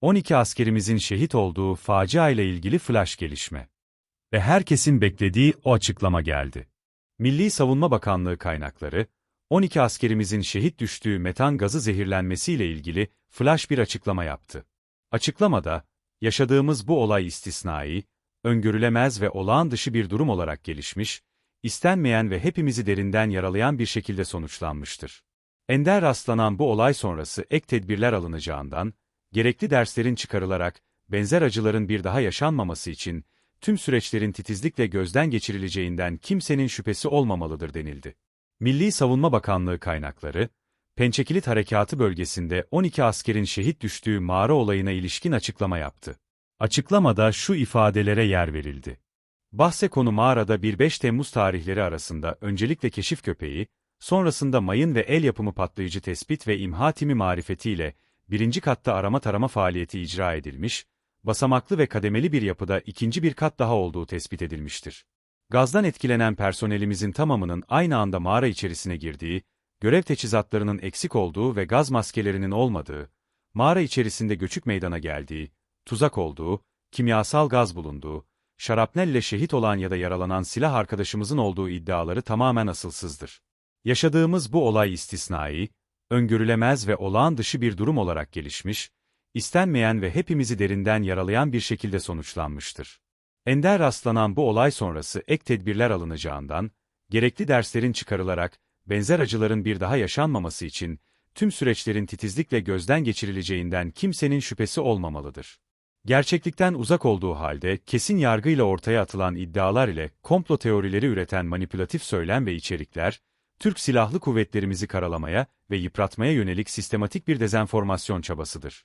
12 askerimizin şehit olduğu facia ile ilgili flash gelişme. Ve herkesin beklediği o açıklama geldi. Milli Savunma Bakanlığı kaynakları, 12 askerimizin şehit düştüğü metan gazı zehirlenmesiyle ilgili flash bir açıklama yaptı. Açıklamada, yaşadığımız bu olay istisnai, öngörülemez ve olağan dışı bir durum olarak gelişmiş, istenmeyen ve hepimizi derinden yaralayan bir şekilde sonuçlanmıştır. Ender rastlanan bu olay sonrası ek tedbirler alınacağından, gerekli derslerin çıkarılarak, benzer acıların bir daha yaşanmaması için, tüm süreçlerin titizlikle gözden geçirileceğinden kimsenin şüphesi olmamalıdır denildi. Milli Savunma Bakanlığı kaynakları, Pençekilit Harekatı bölgesinde 12 askerin şehit düştüğü mağara olayına ilişkin açıklama yaptı. Açıklamada şu ifadelere yer verildi. Bahse konu mağarada 1-5 Temmuz tarihleri arasında öncelikle keşif köpeği, sonrasında mayın ve el yapımı patlayıcı tespit ve imha timi marifetiyle birinci katta arama tarama faaliyeti icra edilmiş, basamaklı ve kademeli bir yapıda ikinci bir kat daha olduğu tespit edilmiştir. Gazdan etkilenen personelimizin tamamının aynı anda mağara içerisine girdiği, görev teçhizatlarının eksik olduğu ve gaz maskelerinin olmadığı, mağara içerisinde göçük meydana geldiği, tuzak olduğu, kimyasal gaz bulunduğu, şarapnel ile şehit olan ya da yaralanan silah arkadaşımızın olduğu iddiaları tamamen asılsızdır. Yaşadığımız bu olay istisnai, öngörülemez ve olağan dışı bir durum olarak gelişmiş, istenmeyen ve hepimizi derinden yaralayan bir şekilde sonuçlanmıştır. Ender rastlanan bu olay sonrası ek tedbirler alınacağından, gerekli derslerin çıkarılarak, benzer acıların bir daha yaşanmaması için, tüm süreçlerin titizlikle gözden geçirileceğinden kimsenin şüphesi olmamalıdır. Gerçeklikten uzak olduğu halde kesin yargıyla ortaya atılan iddialar ile komplo teorileri üreten manipülatif söylem ve içerikler, Türk Silahlı Kuvvetlerimizi karalamaya ve yıpratmaya yönelik sistematik bir dezenformasyon çabasıdır.